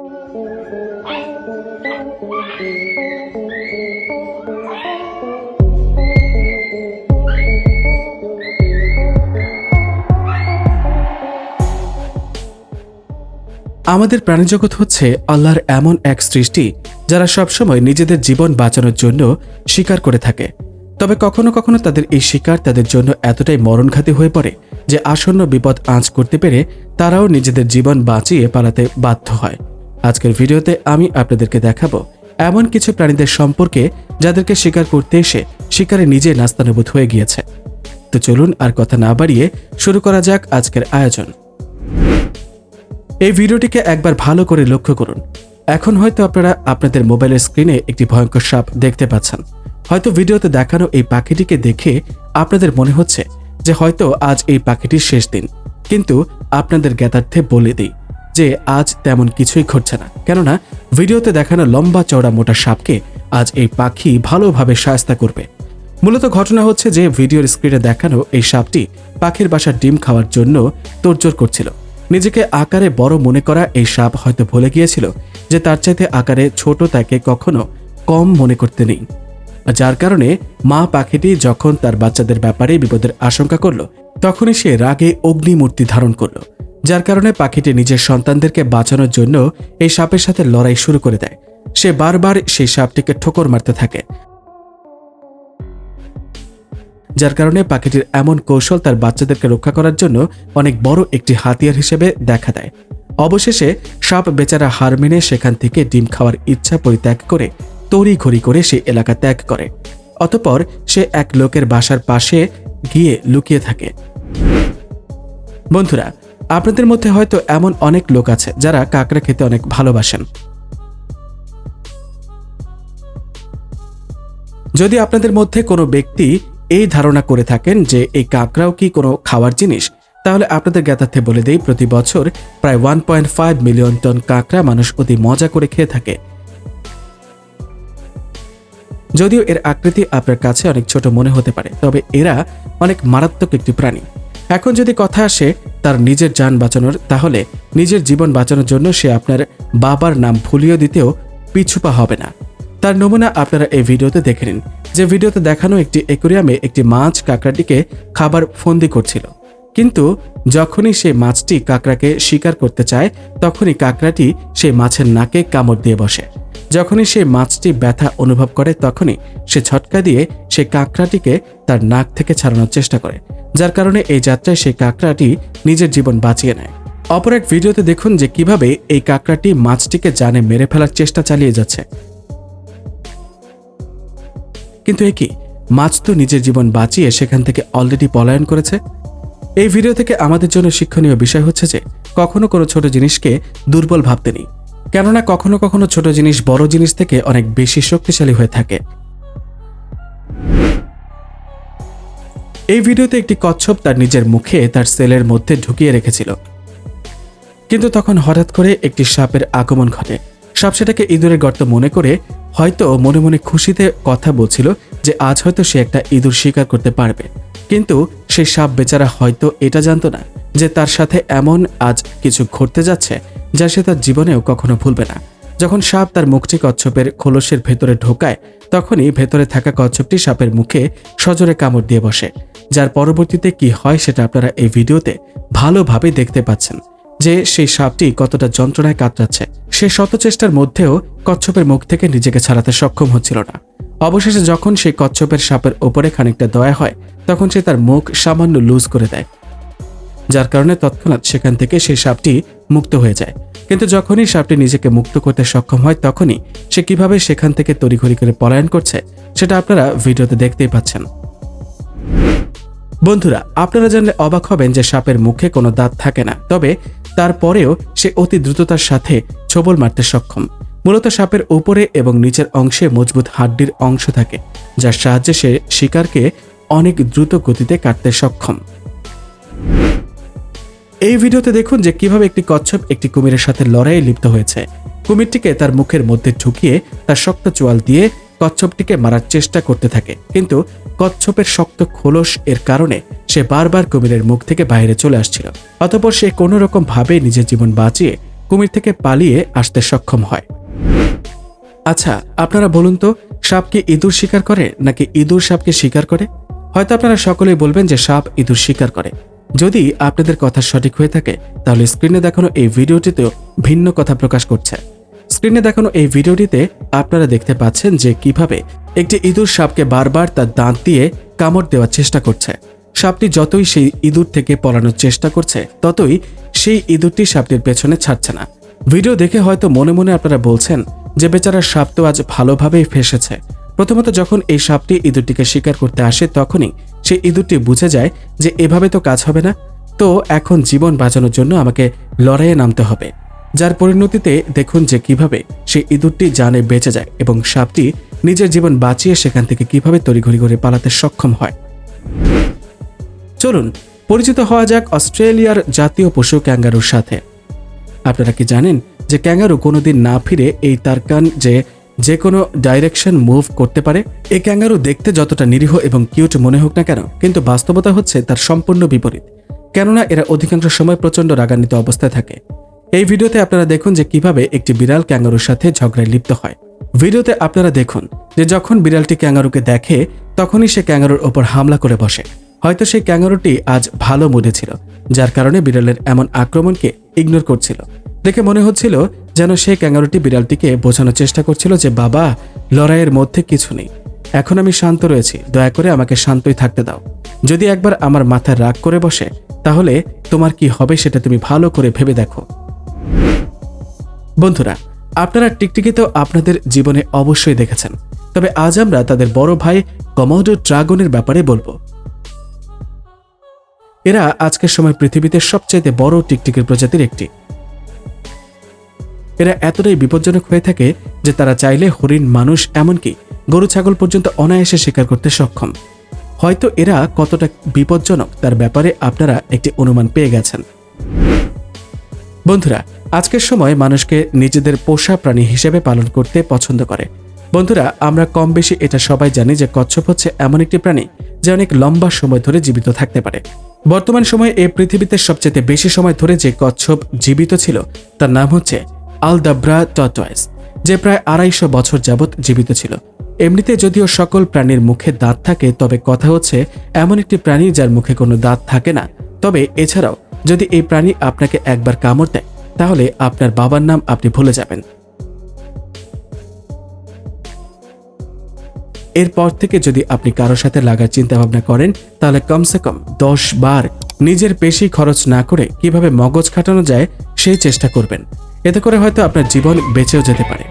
আমাদের প্রাণীজগৎ হচ্ছে আল্লাহর এমন এক সৃষ্টি যারা সবসময় নিজেদের জীবন বাঁচানোর জন্য শিকার করে থাকে। তবে কখনো কখনো তাদের এই শিকার তাদের জন্য এতটাই মরণঘাতী হয়ে পড়ে যে আসন্ন বিপদ আঁচ করতে পেরে তারাও নিজেদের জীবন বাঁচিয়ে পালাতে বাধ্য হয়। আজকের ভিডিওতে আমি আপনাদেরকে দেখাবো এমন কিছু প্রাণীদের সম্পর্কে যাদেরকে শিকার করতে এসে শিকারে নিজে নাস্তানুভূত হয়ে গিয়েছে। তো চলুন আর কথা না বাড়িয়ে শুরু করা যাক আজকের আয়োজন। এই ভিডিওটিকে একবার ভালো করে লক্ষ্য করুন। এখন হয়তো আপনারা আপনাদের মোবাইলের স্ক্রিনে একটি ভয়ঙ্কর সাপ দেখতে পাচ্ছেন। হয়তো ভিডিওতে দেখানো এই পাখিটিকে দেখে আপনাদের মনে হচ্ছে যে হয়তো আজ এই পাখিটির শেষ দিন। কিন্তু আপনাদের জ্ঞাতার্থে বলে দিই যে আজ তেমন কিছুই ঘটছে না। কেননা, ভিডিওতে দেখানো লম্বা, চওড়া, মোটা সাপকে আজ এই পাখি ভালোভাবে সায়স্তা করবে। মূলত ঘটনা হচ্ছে যে ভিডিওর স্ক্রিনে দেখানো এই সাপটি পাখির বাসার ডিম খাওয়ার জন্য তোড়জোড় করছিল। নিজেকে আকারে বড় মনে করা এই সাপ হয়তো ভুলে গিয়েছিল যে তার চাইতে আকারে ছোট তাকে কখনো কম মনে করতে নেই। যার কারণে মা পাখিটি যখন তার বাচ্চাদের ব্যাপারে বিপদের আশঙ্কা করল, তখনই সে রাগে অগ্নিমূর্তি ধারণ করল। যার কারণে পাখিটি নিজের সন্তানদেরকে বাঁচানোর জন্য এই সাপের সাথে লড়াই শুরু করে দেয়। সে বারবার সেই সাপটিকে ঠোকর মারতে থাকে। যার কারণে পাখিটির এমন কৌশল তার বাচ্চাদেরকে রক্ষা করার জন্য অনেক বড় একটি হাতিয়ার হিসেবে দেখা দেয়। অবশেষে সাপ বেচারা হার মেনে সেখান থেকে ডিম খাওয়ার ইচ্ছা পরিত্যাগ করে তড়ি ঘড়ি করে সে এলাকা ত্যাগ করে। অতপর সে এক লোকের বাসার পাশে গিয়ে লুকিয়ে থাকে। বন্ধুরা আপনাদের মধ্যে হয়তো এমন অনেক লোক আছে যারা কাঁকড়া খেতে অনেক ভালোবাসেন। যদি আপনাদের মধ্যে কোনো ব্যক্তি এই ধারণা করে থাকেন যে এই কাঁকড়াও কি কোনো খাওয়ার জিনিস, তাহলে আপনাদের জ্ঞাতার্থে বলে দেই, প্রতি বছর প্রায় one point five million ton কাঁকড়া মানুষ অতি মজা করে খেয়ে থাকে। যদিও এর আকৃতি আপনার কাছে অনেক ছোট মনে হতে পারে, তবে এরা অনেক মারাত্মক একটি প্রাণী। এখন যদি কথা আসে তার নিজের যান বাঁচানোর, তাহলে নিজের জীবন বাঁচানোর জন্য সে আপনার বাবার নাম ভুলিয়ে দিতেও পিছুপা হবে না। তার নমুনা আপনারা এই ভিডিওতে দেখে নিন। যে ভিডিওতে দেখানো একটি একুরিয়ামে একটি মাছ কাঁকড়াটিকে খাবার ফন্দি করছিল। কিন্তু যখনই সে মাছটি কাঁকড়াকে শিকার করতে চায়, তখনই কাঁকড়াটি সেই মাছের নাকে কামড় দিয়ে বসে। যখনই সে মাছটি ব্যথা অনুভব করে তখনই সে ঝটকা দিয়ে সে কাঁকড়াটিকে তার নাক থেকে ছাড়ানোর চেষ্টা করে, যার কারণে এই যাত্রায় সেই কাঁকড়াটি নিজের জীবন বাঁচিয়ে নেয়। অপর এক ভিডিওতে দেখুন যে কীভাবে এই কাঁকড়াটি মাছটিকে জানে মেরে ফেলার চেষ্টা চালিয়ে যাচ্ছে। কিন্তু এ কি? মাছ তো নিজের জীবন বাঁচিয়ে সেখান থেকে অলরেডি পলায়ন করেছে? এই ভিডিও থেকে আমাদের জন্য শিক্ষণীয় বিষয় হচ্ছে যে কখনো কোনো ছোট জিনিসকে দুর্বল ভাবতে নেই। কেননা কখনো কখনো ছোট জিনিস বড় জিনিস থেকে অনেক বেশি শক্তিশালী হয়ে থাকে। এই ভিডিওতে একটি কচ্ছপ তার নিজের মুখে তার সেলের মধ্যে ঢুকিয়ে রেখেছিল। কিন্তু তখন হঠাৎ করে একটি সাপের আগমন ঘটে। সাপ সেটাকে ইঁদুরের গর্ত মনে করে হয়তো মনে মনে খুশিতে কথা বলছিল যে আজ হয়তো সে একটা ইঁদুর শিকার করতে পারবে। কিন্তু সেই সাপ বেচারা হয়তো এটা জানতো না যে তার সাথে এমন আজ কিছু ঘটতে যাচ্ছে যা সে তার জীবনেও কখনো ভুলবে না। যখন সাপ তার মুখটি কচ্ছপের খোলসের ভেতরে ঢোকায়, তখনই ভেতরে থাকা কচ্ছপটি সাপের মুখে সজোরে কামড় দিয়ে বসে। যার পরবর্তীতে কি হয় সেটা আপনারা এই ভিডিওতে ভালোভাবে দেখতে পাচ্ছেন যে সেই সাপটি কতটা যন্ত্রণায় কাতরাচ্ছে। সে শত চেষ্টার মধ্যেও কচ্ছপের মুখ থেকে নিজেকে ছাড়াতে সক্ষম হচ্ছিল না। অবশেষে যখন সেই কচ্ছপের সাপের ওপরে খানিকটা দয়া হয়, তখন সে তার মুখ সামান্য লুজ করে দেয়। যার কারণে তৎক্ষণাৎ সেখান থেকে সেই সাপটি মুক্ত হয়ে যায়। কিন্তু যখনই সাপটি নিজেকে মুক্ত করতে সক্ষম হয়, তখনই সে কীভাবে সেখান থেকে তড়িঘড়ি করে পলায়ন করছে, সেটা আপনারা ভিডিওতে দেখতেই পাচ্ছেন। বন্ধুরা, আপনারা জানলে অবাক হবেন যে সাপের মুখে কোনো দাঁত থাকে না, তবে তারপরেও সে অতি দ্রুততার সাথে ছোবল মারতে সক্ষম। মূলত সাপের উপরে এবং নিচের অংশে মজবুত হাড্ডির অংশ থাকে, যার সাহায্যে সে শিকারকে অনেক দ্রুত গতিতে কাটতে সক্ষম। এই ভিডিওতে দেখুন যে কীভাবে একটি কচ্ছপ একটি কুমিরের সাথে লড়াইয়ে লিপ্ত হয়েছে। কুমিরটিকে তার মুখের মধ্যে ঢুকিয়ে তার শক্ত চোয়াল দিয়ে কচ্ছপটিকে মারার চেষ্টা করতে থাকে। কিন্তু কচ্ছপের শক্ত খোলস এর কারণে সে বারবার কুমিরের মুখ থেকে বাইরে চলে আসছিল। অতপর সে কোনো রকম ভাবে নিজের জীবন বাঁচিয়ে কুমির থেকে পালিয়ে আসতে সক্ষম হয়। আচ্ছা আপনারা বলুন তো সাপকে ইঁদুর শিকার করে নাকি ইঁদুর সাপকে শিকার করে? হয়তো আপনারা সকলেই বলবেন যে সাপ ইঁদুর শিকার করে। যদি আপনাদের কথা সঠিক হয়ে থাকে, তাহলে স্ক্রিনে দেখানো এই ভিডিওটিতেও ভিন্ন কথা প্রকাশ করছে। স্ক্রিনে দেখানো এই ভিডিওটিতে আপনারা দেখতে পাচ্ছেন যে কীভাবে একটি ইঁদুর সাপকে বারবার তার দাঁত দিয়ে কামড় দেওয়ার চেষ্টা করছে। সাপটি যতই সেই ইঁদুর থেকে পলানোর চেষ্টা করছে, ততই সেই ইঁদুরটি সাপটির পেছনে ছাড়ছে না। ভিডিও দেখে হয়তো মনে মনে আপনারা বলছেন যে বেচারা সাপ তো আজ ভালোভাবেই ফেসেছে। প্রথমত যখন এই সাপটি ইঁদুরটিকে শিকার করতে আসে, তখনই সেই ইঁদুরটি বুঝে যায় যে এভাবে তো কাজ হবে না। তো এখন জীবন বাঁচানোর জন্য আমাকে লড়াইয়ে নামতে হবে। যার পরিণতিতে দেখুন যে কীভাবে সেই ইঁদুরটি জানে বেঁচে যায় এবং সাপটি নিজের জীবন বাঁচিয়ে সেখান থেকে কীভাবে তড়িঘড়ি করে পালাতে সক্ষম হয়। চলুন, পরিচিত হওয়া যাক অস্ট্রেলিয়ার জাতীয় পশু ক্যাঙ্গারুর সাথে। আপনারা কি জানেন যে ক্যাঙ্গারু কোনোদিন না ফিরে এই তারকান যে যে কোনো ডাইরেকশন মুভ করতে পারে। এই ক্যাঙ্গারু দেখতে যতটা নিরীহ এবং কিউট মনে হোক না কেন, কিন্তু বাস্তবতা হচ্ছে তার সম্পূর্ণ বিপরীত। কেননা এরা অধিকাংশ সময় প্রচণ্ড রাগান্বিত অবস্থায় থাকে। এই ভিডিওতে আপনারা দেখুন যে কীভাবে একটি বিড়াল ক্যাঙ্গারুর সাথে ঝগড়ায় লিপ্ত হয়। ভিডিওতে আপনারা দেখুন যে যখন বিড়ালটি ক্যাঙ্গারুকে দেখে, তখনই সে ক্যাঙ্গারুর ওপর হামলা করে বসে। হয়তো সেই ক্যাঙ্গারুটি আজ ভালো মুডে ছিল, যার কারণে বিড়ালের এমন আক্রমণকে ইগনোর করছিল। দেখে মনে হচ্ছিল যেন সেই ক্যাঙ্গারুটি বিড়ালটিকে বোঝানোর চেষ্টা করছিল যে, বাবা, লড়াইয়ের মধ্যে কিছু নেই। এখন আমি শান্ত রয়েছি। দয়া করে আমাকে শান্তই থাকতে দাও। যদি একবার আমার মাথায় রাগ করে বসে, তাহলে তোমার কি হবে সেটা তুমি ভালো করে ভেবে দেখো। বন্ধুরা, আপনারা টিকটিকি তো আপনাদের জীবনে অবশ্যই দেখেছেন। তবে আজ আমরা তাদের বড় ভাই কমোডো ড্রাগনের ব্যাপারে বলব। এরা আজকের সময় পৃথিবীতে সবচাইতে বড় টিকটিকির প্রজাতির একটি। এরা এতটাই বিপজ্জনক হয়ে থাকে যে তারা চাইলে হরিণ মানুষ এমনকি গরু, ছাগল পর্যন্ত অনায়াসে শিকার করতে সক্ষম। হয়তো এরা কতটা বিপজ্জনক তার ব্যাপারে আপনারা একটি অনুমান পেয়ে গেছেন। বন্ধুরা, আজকের সময় মানুষকে নিজেদের পোষা প্রাণী হিসেবে পালন করতে পছন্দ করে। বন্ধুরা, আমরা কম বেশি এটা সবাই জানি যে কচ্ছপ হচ্ছে এমন একটি প্রাণী যা অনেক লম্বা সময় ধরে জীবিত থাকতে পারে। বর্তমান সময়ে এই পৃথিবীতে সবচেয়ে বেশি সময় ধরে যে কচ্ছপ জীবিত ছিল, তার নাম হচ্ছে আলদাব্রা টটয়েস, যে প্রায় আড়াইশো বছর যাবৎ জীবিত ছিল। এমনিতে যদিও সকল প্রাণীর মুখে দাঁত থাকে, তবে কথা হচ্ছে, এমন একটি প্রাণী যার মুখে কোনো দাঁত থাকে না। তবে এছাড়াও, যদি এই প্রাণী আপনাকে একবার কামড় দেয়, তাহলে আপনার বাবার নাম আপনি ভুলে যাবেন। এরপর থেকে যদি আপনি কারোর সাথে লাগার চিন্তা ভাবনা করেন, তাহলে কমসে কম দশ বার নিজের পেশি খরচ না করে কীভাবে মগজ খাটানো যায়, সেই চেষ্টা করবেন। এতে করে হয়তো আপনার জীবন বেঁচেও যেতে পারে।